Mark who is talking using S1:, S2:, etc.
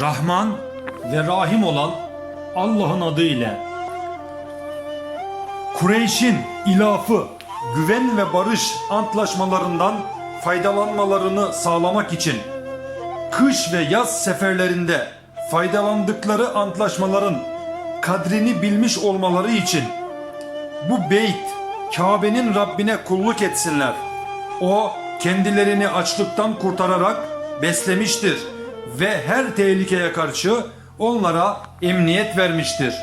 S1: Rahman ve Rahim olan Allah'ın adıyla. Kureyş'in ilafı, güven ve barış antlaşmalarından faydalanmalarını sağlamak için kış ve yaz seferlerinde faydalandıkları antlaşmaların kadrini bilmiş olmaları için bu beyt Kabe'nin Rabbine kulluk etsinler. O kendilerini açlıktan kurtararak beslemiştir ve her tehlikeye karşı onlara emniyet vermiştir.